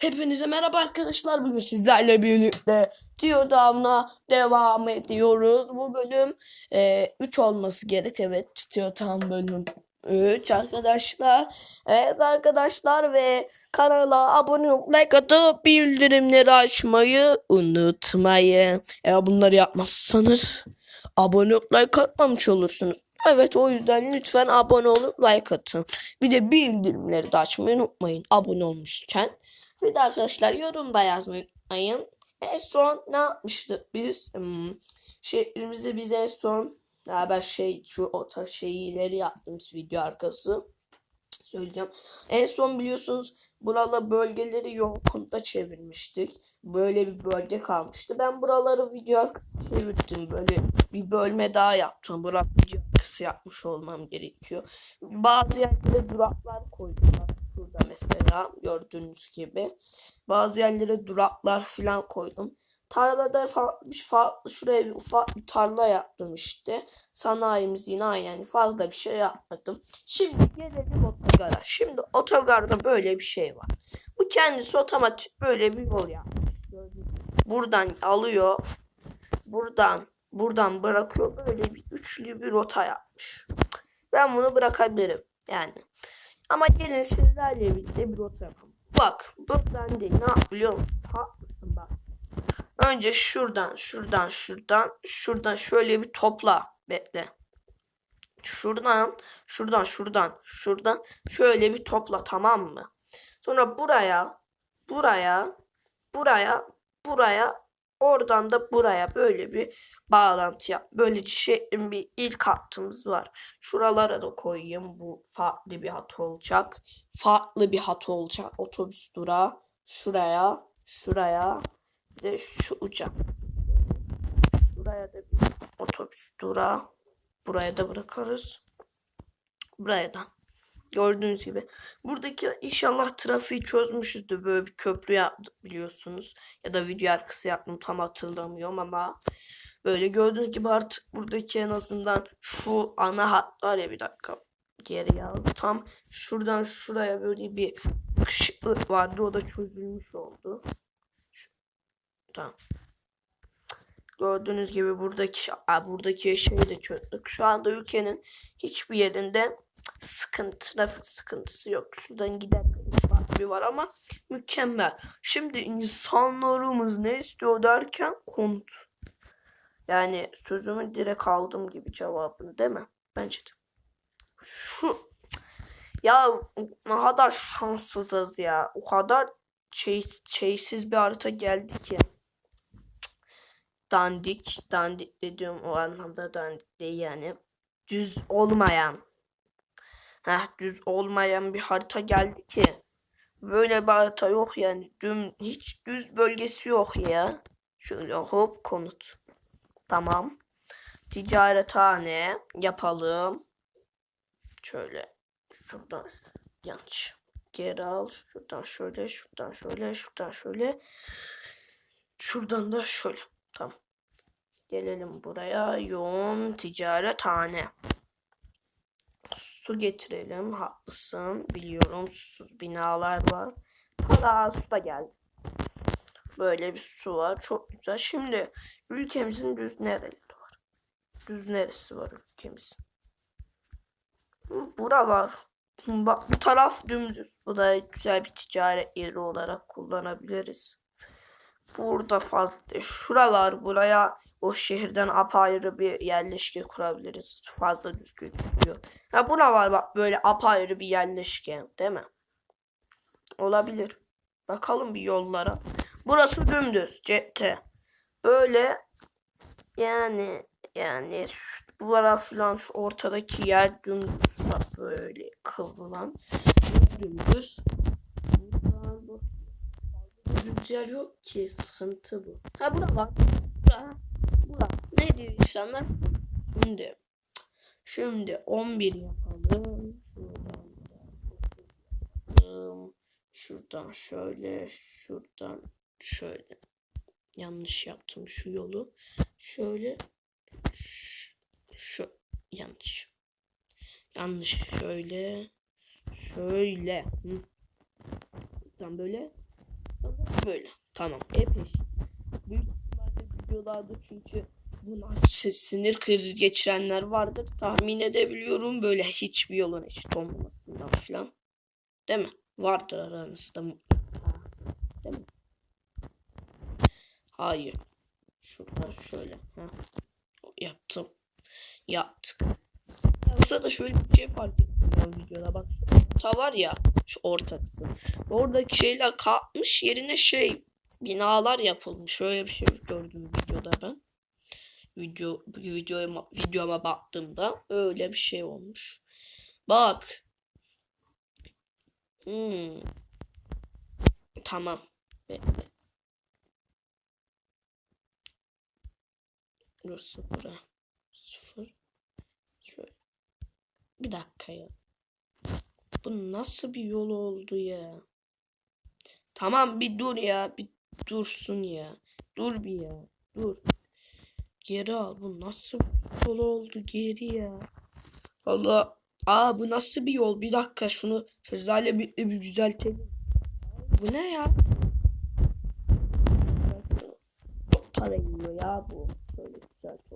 Hepinize merhaba arkadaşlar. Bugün sizlerle birlikte Teotihuacan'a devam ediyoruz. Bu bölüm 3 olması gerek. Evet Teotihuacan bölüm 3 arkadaşlar. Evet arkadaşlar ve kanala abone olup like atıp bildirimleri açmayı unutmayın. Eğer bunları yapmazsanız abone olup like atmamış olursunuz. Evet o yüzden lütfen abone olup like atın. Bir de bildirimleri de açmayı unutmayın abone olmuşken. Bir de arkadaşlar yorumda yazmayı unutmayın. En son ne yapmıştık biz? Hmm, şehrimizde biz en son beraber şey şu o şeyleri yaptığımız video arkası söyleyeceğim. En son biliyorsunuz buralı bölgeleri yoğunlukta çevirmiştik. Böyle bir bölge kalmıştı. Ben buraları video çevirdim. Böyle bir bölme daha yaptım. Burak video yapmış olmam gerekiyor. Bazı yerlere duraklar koydular. Mesela gördüğünüz gibi. Bazı yerlere duraklar falan koydum. Tarlada farklı, farklı şuraya bir ufak bir tarla yaptım işte. Sanayimiz yine aynı yani fazla bir şey yapmadım. Şimdi gelelim otogara. Şimdi otogarda böyle bir şey var. Bu kendisi otomatik böyle bir yol yapmış. Buradan alıyor. Buradan buradan bırakıyor. Böyle bir üçlü bir rota yapmış. Ben bunu bırakabilirim yani. Ama gelin sizlerle birlikte bir rota yapalım. Bak buradan değil ne yap biliyor musun? Haklısın bak. Önce şuradan, şuradan, şuradan, şuradan şöyle bir topla. Bekle. Şuradan, şuradan, şuradan, şuradan şöyle bir topla tamam mı? Sonra buraya, buraya, buraya, buraya, oradan da buraya böyle bir bağlantı yap. Böylece şehrin bir ilk hattımız var. Şuralara da koyayım. Bu farklı bir hat olacak. Farklı bir hat olacak. Otobüs durağı. Şuraya, şuraya, bir de şu uca. Buraya da bir otobüs durağı. Buraya da bırakırız. Buraya da. Gördüğünüz gibi. Buradaki inşallah trafiği çözmüşüzdür. Böyle bir köprü yaptık biliyorsunuz. Ya da video arkası yaptım tam hatırlamıyorum ama böyle gördüğünüz gibi artık buradaki en azından şu ana hat var ya bir dakika geri al. Tam şuradan şuraya böyle bir ışıklık vardı. O da çözülmüş oldu. Şu, tamam. Gördüğünüz gibi buradaki buradaki şeyi de çözdük. Şu anda ülkenin hiçbir yerinde sıkıntı, trafik sıkıntısı yok. Şuradan giderken bir var ama mükemmel. Şimdi insanlarımız ne istiyor derken konut. Yani sözümü direkt aldım gibi cevabını değil mi? Bence de. Şu ya ne kadar şanssızız ya. O kadar şey, şeysiz bir harita geldi ki dandik. Dandik dediğim o anlamda dandik değil yani. Düz olmayan. Heh, düz olmayan bir harita geldi ki. Böyle bir harita yok yani. Düm, hiç düz bölgesi yok ya. Şöyle hop konut. Tamam. Ticarethane yapalım. Şöyle. Şuradan yanlış. Geri al. Şuradan şöyle. Şuradan şöyle. Şuradan şöyle. Şuradan da şöyle. Tamam. Gelelim buraya. Yoğun ticarethane. Su getirelim. Haklısın. Biliyorum susuz binalar var. Hala su da geldi. Böyle bir su var. Çok güzel. Şimdi ülkemizin düz nereleri var? Düz neresi var ülkemizin? Bura var. Bak bu taraf dümdüz. Bu da güzel bir ticaret yeri olarak kullanabiliriz. Burada fazla şuralar buraya o şehirden apayrı bir yerleşke kurabiliriz. Fazla düz gözüküyor. Ha bura var bak böyle apayrı bir yerleşke değil mi? Olabilir. Bakalım bir yollara. Burası dümdüz CT. Böyle yani yani şu duvara falan şu ortadaki yer dümdüz bak böyle kıvrılan dümdüz. Yer yok ki sıkıntı bu. Ha bura var. Bura. Bura. Ne diyor insanlar? Şimdi şimdi 11 yapalım. Şuradan, şuradan şöyle şuradan şöyle yanlış yaptım şu yolu şöyle şu, şu yanlış yanlış şöyle şöyle Hı. buradan böyle böyle. Tamam. Epey. Büyük ihtimalle videolarda çünkü buna si- sinir krizi geçirenler vardır. Tahmin edebiliyorum böyle hiçbir yolun eşit olmamasından falan. Değil mi? Vardır aranızda. Değil mi? Hayır. Şurada şöyle. Heh. Yaptım. Yaptık. Yoksa da şöyle bir şey fark ettim ben videoda bak. Orta var ya şu orta. Oradaki şeyler kalkmış yerine şey binalar yapılmış. Şöyle bir şey gördüm videoda ben. Video videoya videoma baktığımda öyle bir şey olmuş. Bak. Hmm. Tamam. Bekle. Burası bura. Sıfır. Şöyle. Bir dakika ya. Bu nasıl bir yol oldu ya? Tamam bir dur ya. Bir dursun ya. Dur bir ya. Dur. Geri al. Bu nasıl bir yol oldu geri ya? Valla. Aa bu nasıl bir yol? Bir dakika şunu sizlerle bir, bir düzeltelim. Bu ne ya? Çok para yiyor ya bu. Şöyle düzeltelim.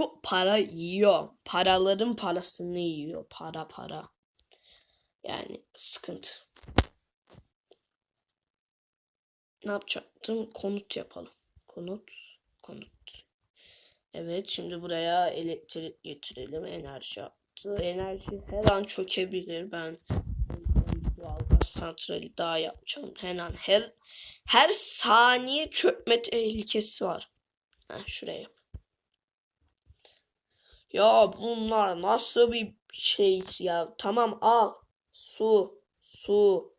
Çok para yiyor. Paraların parasını yiyor. Para para. Yani sıkıntı. Ne yapacaktım? Konut yapalım. Konut. Konut. Evet şimdi buraya elektrik getirelim. Enerji yaptı. Enerji her an çökebilir. Ben santrali daha yapacağım. Her an her her saniye çökme tehlikesi var. Heh, şuraya. Ya bunlar nasıl bir şey ya? Tamam al. Su. Su.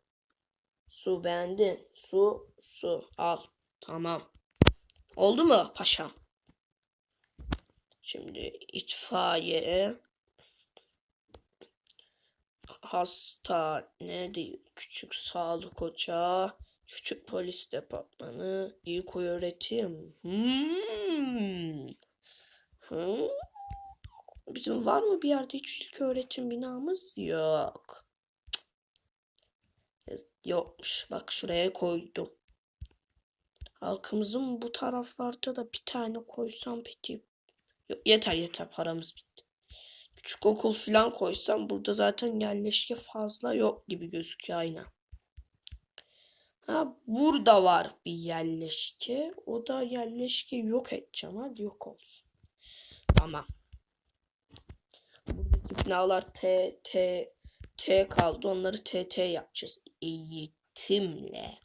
Su beğendin. Su. Su. Al. Tamam. Oldu mu paşam? Şimdi itfaiye hastane değil. Küçük sağlık ocağı. Küçük polis departmanı. ilk öğretim. Hmm. Hmm. Bizim var mı bir yerde hiç ilk öğretim binamız? Yok. Yokmuş. Bak şuraya koydum. Halkımızın bu taraflarda da bir tane koysam peki. Yok, yeter yeter paramız bitti. Küçük okul falan koysam burada zaten yerleşke fazla yok gibi gözüküyor aynen. Ha burada var bir yerleşke. O da yerleşke yok edeceğim. Hadi yok olsun. Tamam. Binalar T, T, T kaldı. Onları T, T yapacağız. Eğitimle.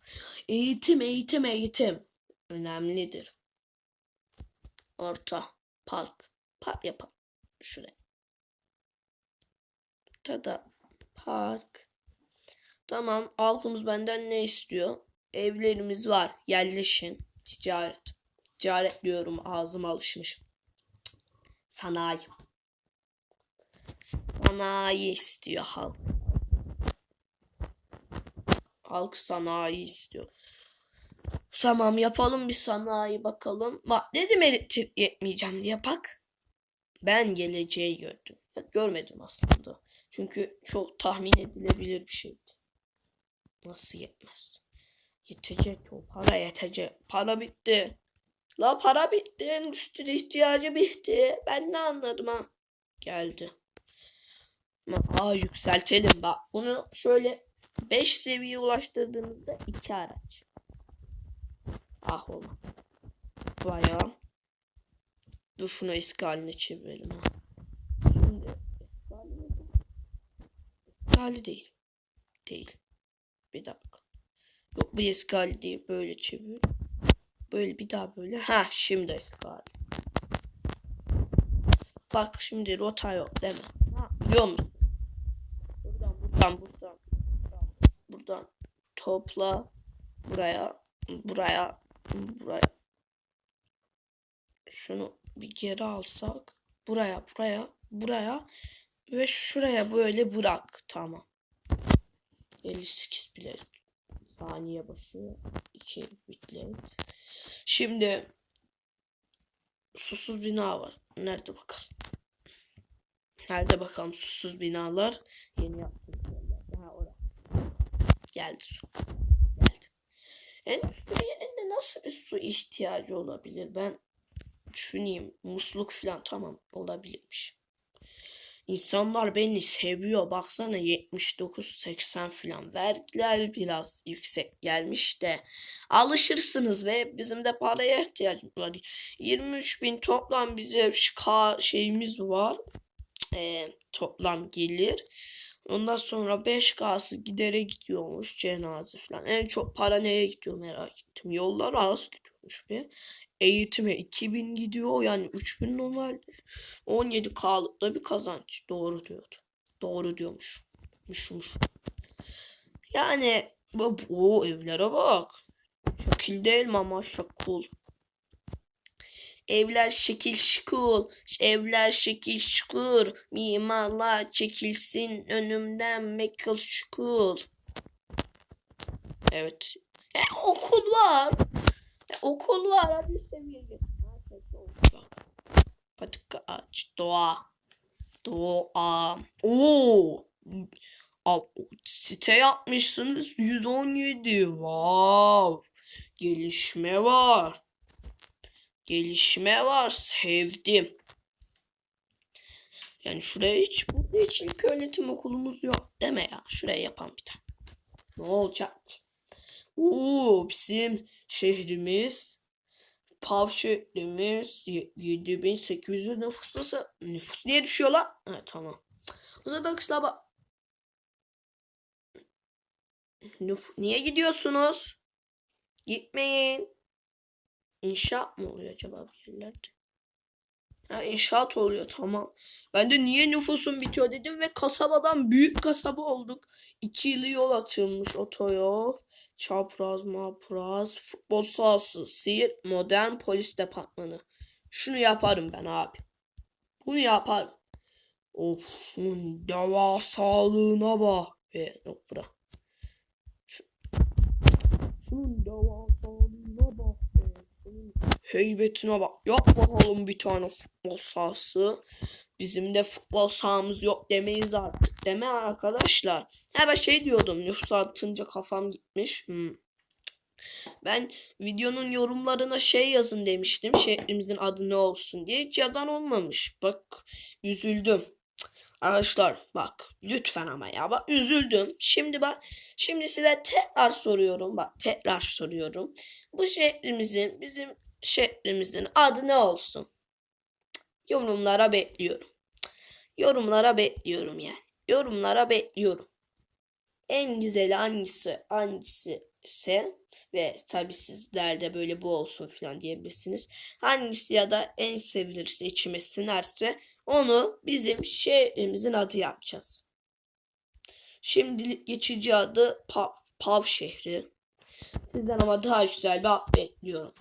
Eğitim, eğitim, eğitim. Önemlidir. Orta. Park. Park yapalım. Şuraya. Tada. Park. Tamam. Halkımız benden ne istiyor? Evlerimiz var. Yerleşin. Ticaret. Ticaret diyorum. Ağzım alışmış. Sanayi. Sanayi istiyor halk. Halk sanayi istiyor. Tamam yapalım bir sanayi bakalım. Bak dedim elektrik yetmeyeceğim diye bak. Ben geleceği gördüm. Görmedim aslında. Çünkü çok tahmin edilebilir bir şeydi. Nasıl yetmez? Yetecek o para yetecek. Para bitti. La para bitti. Endüstri ihtiyacı bitti. Ben ne anladım ha? Geldi. Aa yükseltelim bak. Bunu şöyle 5 seviyeye ulaştırdığımızda 2 araç. Ah oğlum. Bayağı. Dur şunu eski haline çevirelim ha. Şimdi Eski hali değil. Değil. Bir dakika. Yok bu eski hali değil. Böyle çevir. Böyle bir daha böyle. Ha şimdi eski hali. Bak şimdi rota yok değil mi? Ha, biliyor musun? Buradan buradan buradan. Topla. Buraya. Buraya. Buraya. Şunu bir geri alsak. Buraya buraya buraya. Ve şuraya böyle bırak. Tamam. 58 bile. Saniye başı. 2 bitle. Şimdi susuz bina var. Nerede bakalım? Nerede bakalım susuz binalar? Yeni orada. Geldi su. Geldi. Endüstri yerinde nasıl bir su ihtiyacı olabilir? Ben düşüneyim. Musluk falan tamam olabilirmiş. İnsanlar beni seviyor. Baksana 79-80 falan. Vergiler biraz yüksek gelmiş de. Alışırsınız ve bizim de paraya ihtiyacımız var. 23 bin toplam bize şeyimiz var. Ee, toplam gelir. Ondan sonra 5K'sı gidere gidiyormuş cenaze falan. En çok para neye gidiyor merak ettim. Yollar az gidiyormuş bir. Eğitime 2000 gidiyor yani 3000 normalde. 17K'lık da bir kazanç. Doğru diyordu. Doğru diyormuş. Muşmuş. Yani bu, bu evlere bak. Şekil değil mi ama şakul. Evler şekil şıkul, evler şekil şıkur, mimarlar çekilsin önümden mekil şıkul. Evet. E, okul var. E, okul var. Hadi seviyece. Patika ağaç. Doğa. Doğa. Oo. Aa, site yapmışsınız 117. Wow. Gelişme var. Gelişme var. Sevdim. Yani şuraya hiç burada hiç ilk öğretim okulumuz yok. Deme ya. Şuraya yapan bir tane. Ne olacak ki? Oo, bizim şehrimiz Pav şehrimiz 7800 nüfus nasıl? Nüfus niye düşüyor lan? Ha, tamam. O zaman kızlar bak. Nüf niye gidiyorsunuz? Gitmeyin. İnşaat mı oluyor acaba bir yerlerde? Ha, inşaat oluyor tamam. Ben de niye nüfusun bitiyor dedim ve kasabadan büyük kasaba olduk. İki yılı yol açılmış otoyol. Çapraz, mapraz, futbol sahası, Siirt, modern polis departmanı. Şunu yaparım ben abi. Bunu yaparım. Of şunun deva sağlığına bak. Ve yok bura. Heybetine bak. Yap bakalım bir tane futbol sahası. Bizim de futbol sahamız yok demeyiz artık. Deme arkadaşlar. Ha ben şey diyordum. Nüfus artınca kafam gitmiş. Hmm. Ben videonun yorumlarına şey yazın demiştim. Şehrimizin adı ne olsun diye. Hiç yazan olmamış. Bak üzüldüm. Arkadaşlar bak lütfen ama ya bak üzüldüm. Şimdi bak şimdi size tekrar soruyorum. Bak tekrar soruyorum. Bu şehrimizin bizim şehrimizin adı ne olsun? Yorumlara bekliyorum. Yorumlara bekliyorum yani. Yorumlara bekliyorum. En güzeli hangisi hangisi ise ve tabi sizler de böyle bu olsun falan diyebilirsiniz. Hangisi ya da en sevilirse içime sinerse onu bizim şehrimizin adı yapacağız. Şimdilik geçici adı Pav, Pav şehri. Sizden ama daha güzel bir ad bekliyorum.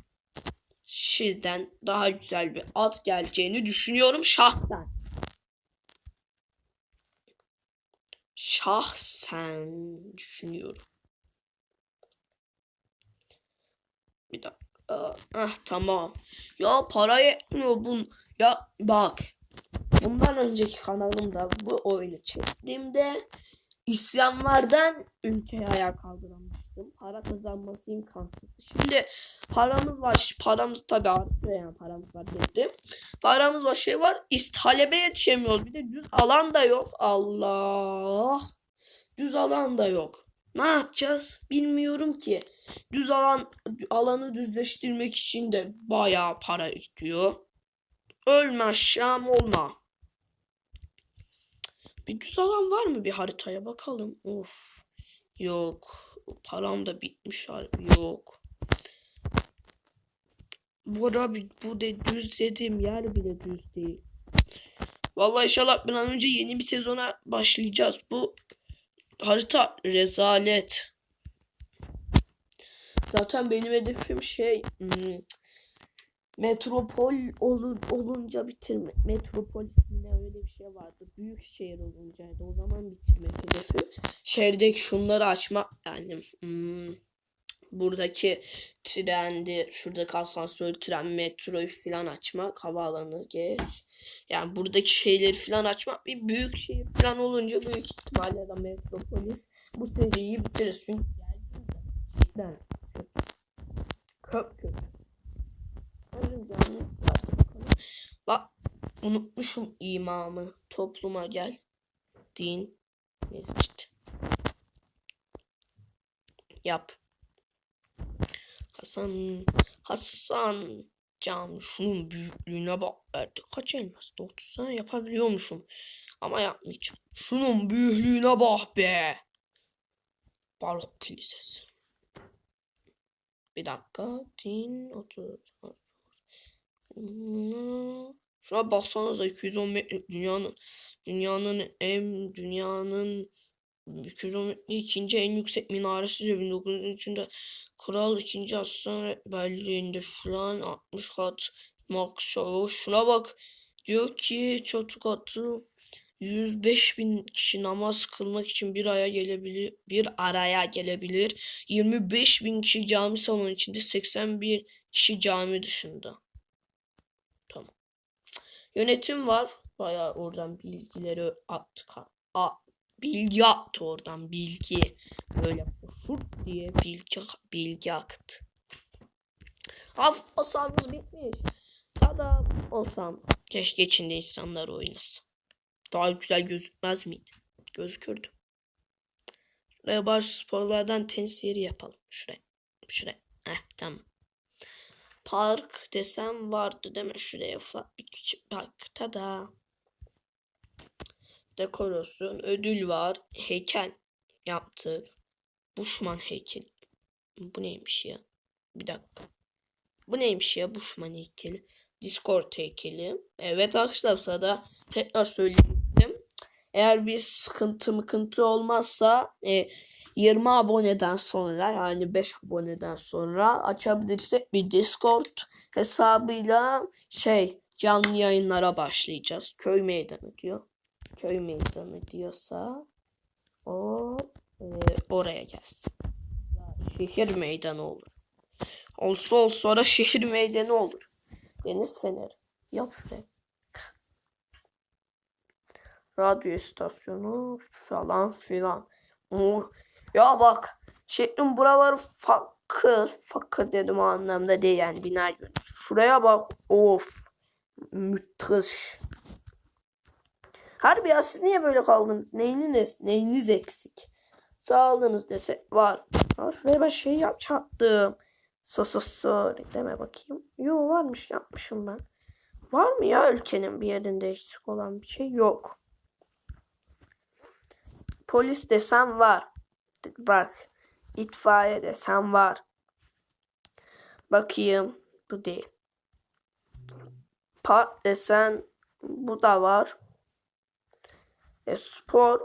Sizden daha güzel bir ad geleceğini düşünüyorum şahsen. Şahsen düşünüyorum. Bir dakika. Ah tamam. Ya para yetmiyor bun. Ya bak. Bundan önceki kanalımda bu oyunu çektiğimde isyanlardan ülkeyi ayağa kaldırmıştım. Para kazanması imkansız. Şimdi paramız var. Paramız tabii artıyor yani paramız var dedim. Paramız var şey var. Talebe yetişemiyoruz. Bir de düz alan da yok. Allah. Düz alan da yok. Ne yapacağız? Bilmiyorum ki. Düz alan alanı düzleştirmek için de bayağı para istiyor. Ölme aşağım olma. Bir düz alan var mı bir haritaya bakalım. Of. Yok. Param da bitmiş harbi yok. Bura bir bu de düz dediğim yer bile düz değil. Vallahi inşallah bir an önce yeni bir sezona başlayacağız. Bu harita rezalet. Zaten benim hedefim şey hmm, metropol olur, olunca bitirme. Metropol ne öyle bir şey vardı. Büyük şehir oluncaydı. O zaman bitirmek hedefim. Şehirdeki şunları açmak yani hmm, buradaki trendi, şuradaki asansör, tren, metroyu falan açmak, havaalanı geç. Yani buradaki şeyleri falan açmak bir büyük şehir falan olunca büyük ihtimalle de metropolis bu seriyi bitiririz. Çünkü gerçekten köp köp. Bak unutmuşum imamı. Topluma gel. Din. Mescit. Yap. Hasan Hasan Can şunun büyüklüğüne bak verdi. Kaç elmas? 30 tane yapabiliyormuşum. Ama yapmayacağım. Şunun büyüklüğüne bak be. Barok kilisesi. Bir dakika. Din 30. Hmm. Şuna baksanıza 210 metre dünyanın dünyanın en dünyanın 210 metre ikinci en yüksek minaresi de 1903'ünde Kral 2. Aslan rehberliğinde falan 60 kat maksağı. Şuna bak diyor ki çocuk atı 105 bin kişi namaz kılmak için bir aya gelebilir, bir araya gelebilir. 25 bin kişi cami salonu içinde, 81 kişi cami dışında. Yönetim var. Bayağı oradan bilgileri attı. A, bilgi attı oradan bilgi. Böyle furt diye bilgi, bilgi aktı. Hafif olsamız bitmiş. Tada olsam keşke içinde insanlar oynasın daha güzel gözükmez miydi? Gözükürdü. Şuraya baş sporlardan tenis yeri yapalım. Şuraya. Şuraya. Heh tamam. Park desem vardı değil mi? Şuraya ufak bir küçük park. Tada. Dekorasyon. Ödül var. Heykel yaptık. Bushman heykeli. Bu neymiş ya? Bir dakika. Bu neymiş ya? Bushman heykeli. Discord heykeli. Evet arkadaşlar sırada tekrar söyleyeyim. Eğer bir sıkıntı mıkıntı olmazsa e, 20 aboneden sonra yani 5 aboneden sonra açabilirsek bir Discord hesabıyla şey canlı yayınlara başlayacağız. Köy meydanı diyor. Köy meydanı diyorsa o e, oraya gelsin. Şehir meydanı olur. Olsa olsa sonra şehir meydanı olur. Deniz feneri. Yap şuraya radyo istasyonu falan filan. Ya bak şehrin buraları fakir. Fakir dedim o anlamda değil yani bina gibi. Şuraya bak of. Müthiş. Harbi ya siz niye böyle kaldınız? Neyiniz, neyiniz eksik? Sağlığınız dese var. Ha, şuraya ben şey yapacaktım. So so so deme bakayım. Yo varmış yapmışım ben. Var mı ya ülkenin bir yerinde eksik olan bir şey? Yok. Polis desem var. Bak. itfaiye desem var. Bakayım. Bu değil. Park desen bu da var. E, spor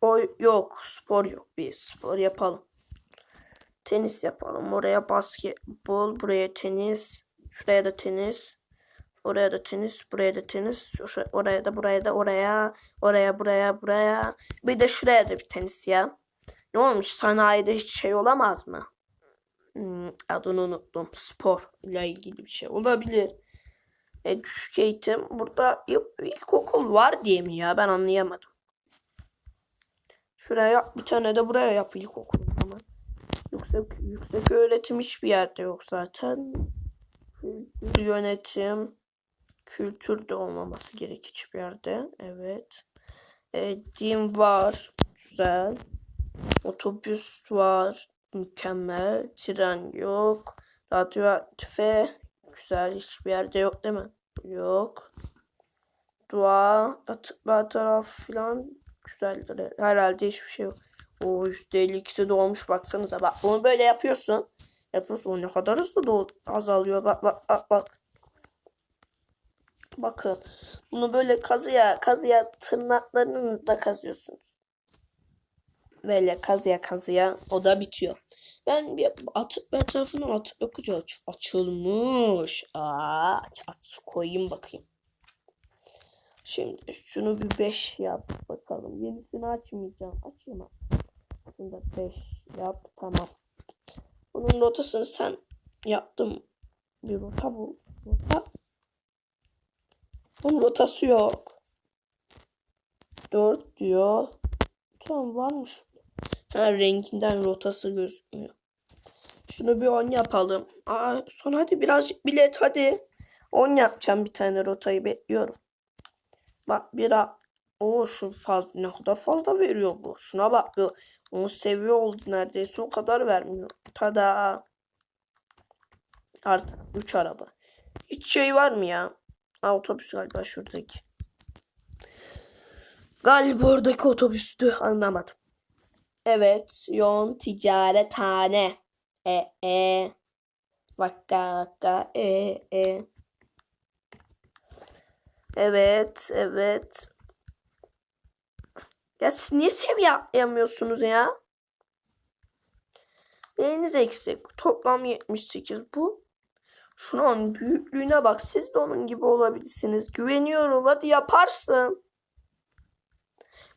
o yok. Spor yok. Bir spor yapalım. Tenis yapalım. Oraya basketbol. Buraya tenis. Şuraya da tenis. Oraya da tenis, buraya da tenis, oraya da buraya da oraya, oraya buraya buraya. Bir de şuraya da bir tenis ya. Ne olmuş sanayide hiç şey olamaz mı? Hmm, adını unuttum. Spor ile ilgili bir şey olabilir. E, düşük eğitim. Burada ilkokul var diye mi ya? Ben anlayamadım. Şuraya. Bir tane de buraya yap ilkokul ama. Yüksek, yüksek öğretim hiçbir yerde yok zaten. Yönetim kültür de olmaması gerek hiçbir yerde. Evet. E, din var. Güzel. Otobüs var. Mükemmel. Tren yok. Radyoaktife. Güzel. Hiçbir yerde yok değil mi? Yok. Dua. Atıklar taraf falan. Güzeldir. Herhalde hiçbir şey yok. O %52'si dolmuş baksanıza. Bak bunu böyle yapıyorsun. Yapıyorsun. O ne kadar hızlı azalıyor. Bak bak bak bak. Bakın. Bunu böyle kazıya kazıya tırnaklarını da kazıyorsun. Böyle kazıya kazıya o da bitiyor. Ben bir atıp ben tarafından atıp bakınca aç, açılmış. Aa, aç, aç koyayım bakayım. Şimdi şunu bir 5 yap bakalım. Yenisini açmayacağım. Açayım. Şunu da 5 yap. Tamam. Bunun rotasını sen yaptım. Bir rota bul. Rota bunun rotası yok. 4 diyor. Tamam varmış. Her renginden rotası gözükmüyor. Şunu bir 10 yapalım. Aa, son hadi birazcık bilet hadi. 10 yapacağım bir tane rotayı bekliyorum. Bak bir o şu fazla ne kadar fazla veriyor bu. Şuna bak bu. Onu seviyor oldu neredeyse o kadar vermiyor. Tada. Artık 3 araba. Hiç şey var mı ya? Aa, otobüs galiba şuradaki. Galiba oradaki otobüstü anlamadım. Evet, yoğun ticarethane. E e. Vaka vaka e e. Evet, evet. Ya siz niye seviye atlayamıyorsunuz ya? Neyiniz eksik? Toplam 78 bu. Şunun büyüklüğüne bak. Siz de onun gibi olabilirsiniz. Güveniyorum. Hadi yaparsın.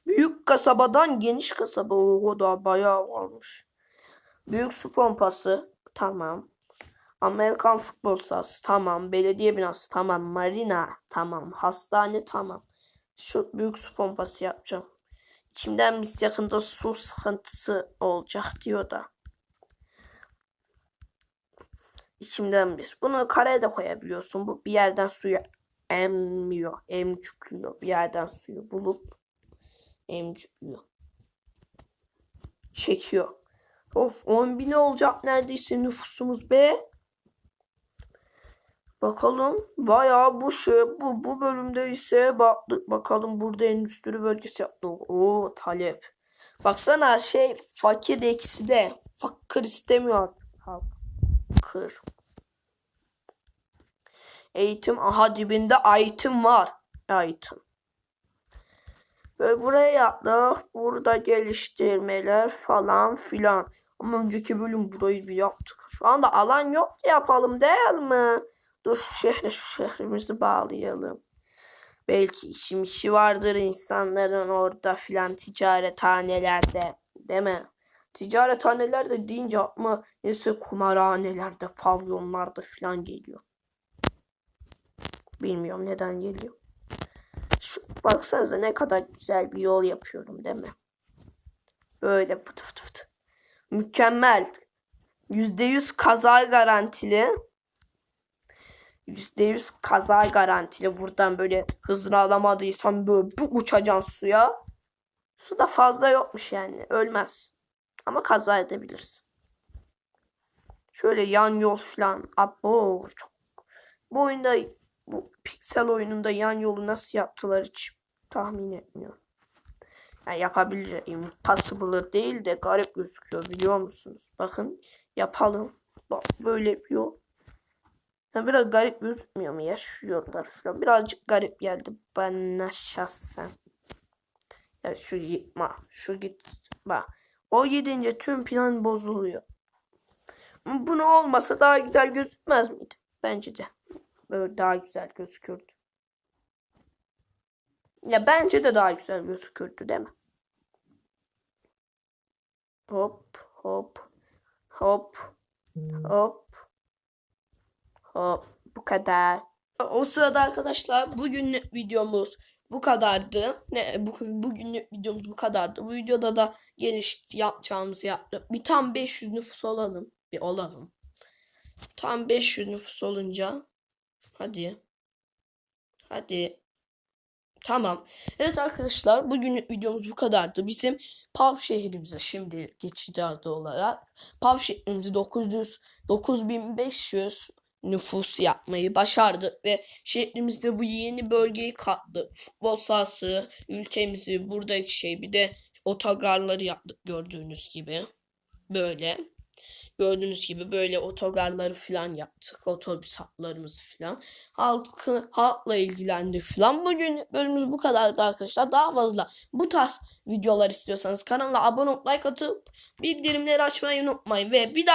Büyük kasabadan geniş kasaba. O da bayağı varmış. Büyük su pompası. Tamam. Amerikan futbol sahası. Tamam. Belediye binası. Tamam. Marina. Tamam. Hastane. Tamam. Şu büyük su pompası yapacağım. İçimden biz yakında su sıkıntısı olacak diyor da. İçimden biz. Bunu kareye de koyabiliyorsun. Bu bir yerden suyu emmiyor. Emcüküyor. Bir yerden suyu bulup emcüküyor. Çekiyor. Of 10 bin olacak neredeyse nüfusumuz be. Bakalım bayağı bu şey bu bu bölümde ise baktık bakalım burada endüstri bölgesi yaptı. Oo talep. Baksana şey fakir eksi de. Fakir istemiyor artık halk. Eğitim aha dibinde eğitim var. Eğitim. Ve buraya yaptık. Burada geliştirmeler falan filan. Ama önceki bölüm burayı bir yaptık. Şu anda alan yok yapalım değil mi? Dur şu şehre şu şehrimizi bağlayalım. Belki işim işi vardır insanların orada filan ticarethanelerde. Değil mi? Ticarethanelerde deyince aklıma neyse kumarhanelerde, pavyonlarda filan geliyor. Bilmiyorum neden geliyor. Şu, baksanıza ne kadar güzel bir yol yapıyorum değil mi? Böyle fıt fıt fıt. Mükemmel. %100 kaza garantili. %100 kaza garantili. Buradan böyle hızını alamadıysan böyle bir uçacaksın suya. Su da fazla yokmuş yani. Ölmez. Ama kaza edebilirsin. Şöyle yan yol falan. Abo çok. Bu oyunda bu piksel oyununda yan yolu nasıl yaptılar hiç tahmin etmiyorum. Yani yapabilir. Impossible değil de garip gözüküyor biliyor musunuz? Bakın yapalım. Bak böyle bir yol. Ya biraz garip gözükmüyor mu ya şu yollar falan. Birazcık garip geldi bana şahsen. Ya şu gitme. Şu git. Bak. O gidince tüm plan bozuluyor. Bunu olmasa daha güzel gözükmez miydi? Bence de. Böyle daha güzel gözükürdü. Ya bence de daha güzel gözükürdü değil mi? Hop hop hop hop hop bu kadar. O sırada arkadaşlar bugünlük videomuz bu kadardı. Ne bu bugünlük videomuz bu kadardı. Bu videoda da geliş yapacağımızı yaptık. Bir tam 500 nüfus olalım. Bir olalım. Tam 500 nüfus olunca hadi. Hadi. Tamam. Evet arkadaşlar bugünlük videomuz bu kadardı. Bizim Pav şehrimize şimdi adı olarak Pav şehrimizi 900 9500 nüfus yapmayı başardık ve şehrimizde bu yeni bölgeyi kattık. Futbol sahası, ülkemizi, buradaki şey bir de otogarları yaptık gördüğünüz gibi. Böyle. Gördüğünüz gibi böyle otogarları falan yaptık. Otobüs hatlarımızı falan. Halkı, halkla ilgilendik falan. Bugün bölümümüz bu kadardı arkadaşlar. Daha fazla bu tarz videolar istiyorsanız kanala abone olup like atıp bildirimleri açmayı unutmayın. Ve bir daha